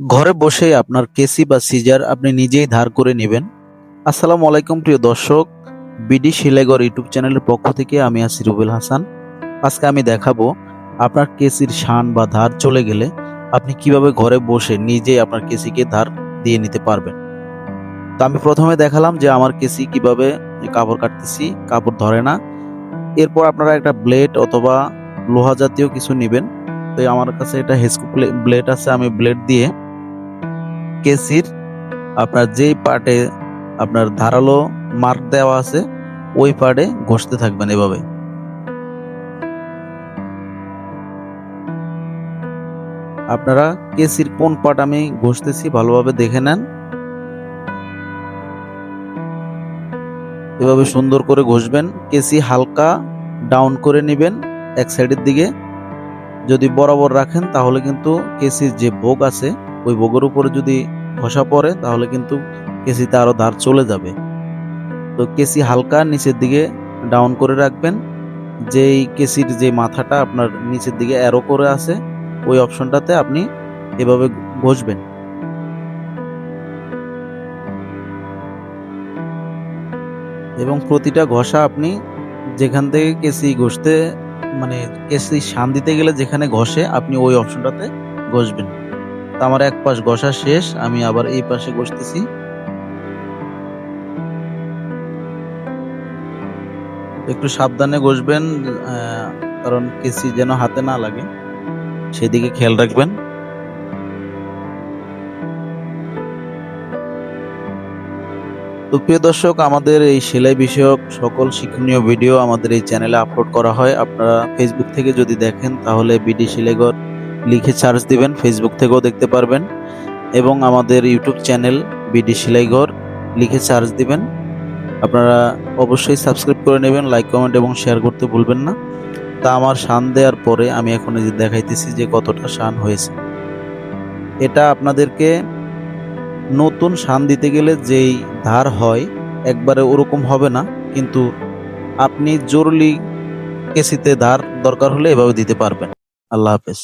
ঘরে বসেই আপনার কেসি বা সিজার আপনি নিজেই ধার করে নেবেন। আসসালামু আলাইকুম, প্রিয় দর্শক। বিডি শিলেগর ইউটিউব চ্যানেলের পক্ষ থেকে আমি আছি রুবেল হাসান। আজকে আমি দেখাবো আপনার কেসির শান বা ধার চলে গেলে আপনি কীভাবে ঘরে বসে নিজেই আপনার কেসিকে ধার দিয়ে নিতে পারবেন। তো আমি প্রথমে দেখালাম যে আমার কেসি কীভাবে কাপড় কাটতেছি, কাপড় ধরে না। এরপর আপনারা একটা ব্লেড অথবা লোহা জাতীয় কিছু নেবেন। তো আমার কাছে এটা হেসকু ব্লেড আছে, আমি ব্লেড দিয়ে কেসির আপনার যেই পার্টে আপনার ধারালো মার্ক দেওয়া আছে, ওই পার্টে ঘষতে থাকবেন এভাবে। আপনারা কেসির কোন পার্ট আমি ঘষতেছি ভালোভাবে দেখে নেন। এভাবে সুন্দর করে ঘষবেন, কেসি হালকা ডাউন করে নেবেন এক সাইডের দিকে। যদি বরাবর রাখেন, তাহলে কিন্তু কেসির যে ভোগ আছে ওই ভোগের উপরে যদি ঘষা পড়ে, তাহলে কিন্তু কেসিতে আরও ধার চলে যাবে। তো কেসি হালকা নিচের দিকে ডাউন করে রাখবেন। যেই কেসির যে মাথাটা আপনার নিচের দিকে অ্যারো করে আছে, ওই অপশনটাতে আপনি এভাবে ঘষবেন। এবং প্রতিটা ঘষা আপনি যেখান থেকে কেসি ঘষতে মানে কেসি শান দিতে গেলে যেখানে ঘষে, আপনি ওই অপশনটাতে ঘষবেন। আমার এক পাশ ঘষা শেষ, আমি আবার এই পাশে ঘষতেছি। একটু সাবধানে ঘষবেন কারণ কেসি যেন হাতে না লাগে। সেদিকে খেয়াল রাখবেন। তো প্রিয় দর্শক, আমাদের এই সেলাই বিষয়ক সকল শিক্ষণীয় ভিডিও আমাদের এই চ্যানেলে আপলোড করা হয়। আপনারা ফেসবুক থেকে যদি দেখেন, তাহলে বিডি সেলাইঘর লিখে সার্চ দিবেন ফেসবুক থেকেও দেখতে পারবেন এবং আমাদের ইউটিউব চ্যানেল বিডি সেলাইঘর লিখে সার্চ দিবেন। আপনারা অবশ্যই সাবস্ক্রাইব করে নেবেন লাইক কমেন্ট এবং শেয়ার করতে ভুলবেন না। তা আমার শান দেওয়ার পরে আমি এখন এই যে দেখাইতেছি যে কতটা শান হয়েছে। এটা আপনাদেরকে নতুন শান দিতে গেলে যেই ধার হয়, একবারে ওরকম হবে না, কিন্তু আপনি জরুরি কেসিতে ধার দরকার হলে এভাবে দিতে পারবেন। আল্লাহ হাফেজ।